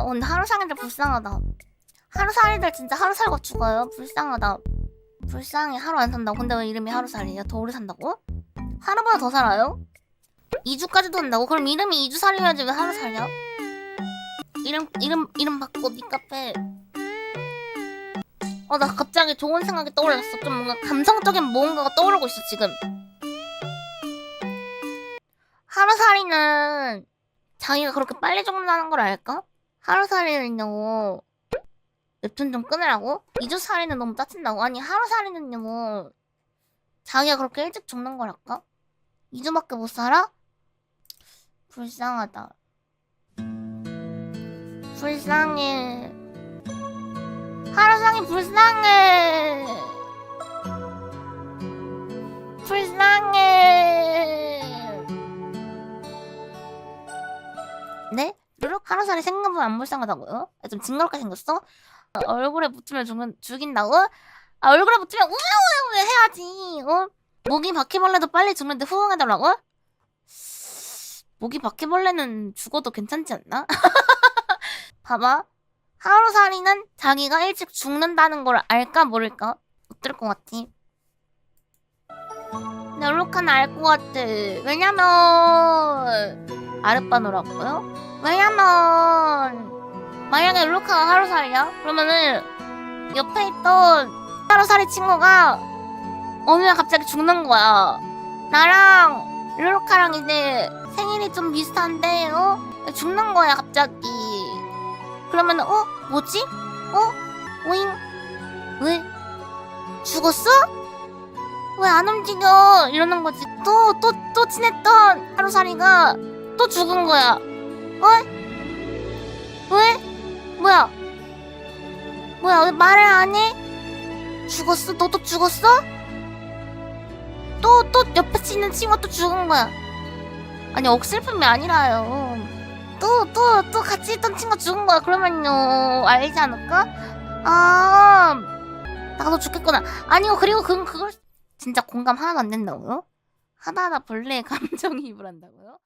어, 근데 하루살이들 불쌍하다. 하루살이들 진짜 하루 살고 죽어요. 불쌍하다. 불쌍해. 하루 안 산다고. 근데 왜 이름이 하루살이에요? 더 오래 산다고? 하루보다 더 살아요? 2주까지도 한다고? 그럼 이름이 2주 살이어야지 왜 하루살이야? 이름 이름 이름 바꿔 니 카페. 어 나 갑자기 좋은 생각이 떠올랐어. 좀 뭔가 감성적인 무언가가 떠오르고 있어 지금. 하루살이는 자기가 그렇게 빨리 죽는다는 걸 알까? 하루살이는요 웹툰 좀 끊으라고? 이주살이는 너무 짜친다고? 아니 하루살이는요 자기가 그렇게 일찍 죽는 걸 알까? 2주밖에 못 살아? 불쌍하다 불쌍해 하루상이 불쌍해 불쌍해 네? 루룩 하루살이 생각보다 안 불쌍하다고요? 아, 좀 징그럽게 생겼어? 어, 얼굴에 붙으면 죽은, 죽인다고? 아, 얼굴에 붙으면 우우우우 해야지 어? 모기 바퀴벌레도 빨리 죽는데 후응해달라고? 모기 바퀴벌레는 죽어도 괜찮지 않나? 봐봐 하루살이는 자기가 일찍 죽는다는 걸 알까 모를까? 어떨 것 같지? 네, 루룩하는 알 것 같아 왜냐면 아르바노라고요? 왜냐면 만약에 루카가 하루살이야? 그러면은 옆에 있던 하루살이 친구가 어느 날 갑자기 죽는 거야. 나랑 루루카랑 이제 생일이 좀 비슷한데 어? 죽는 거야 갑자기. 그러면 어? 뭐지? 어? 오잉? 왜? 죽었어? 왜 안 움직여? 이러는 거지. 또 또 또 친했던 하루살이가 또 죽은 거야. 어? 왜? 뭐야? 뭐야? 왜 말을 안 해? 죽었어? 너도 죽었어? 또, 또 옆에 있는 친구가 또 죽은 거야. 아니, 억슬픔이 아니라요. 또, 또, 또 같이 있던 친구가 죽은 거야. 그러면요, 알지 않을까? 아, 나도 죽겠구나. 아니요, 그리고 그, 그걸 진짜 공감 하나도 안 된다고요? 하나하나 벌레의 감정이입을 한다고요?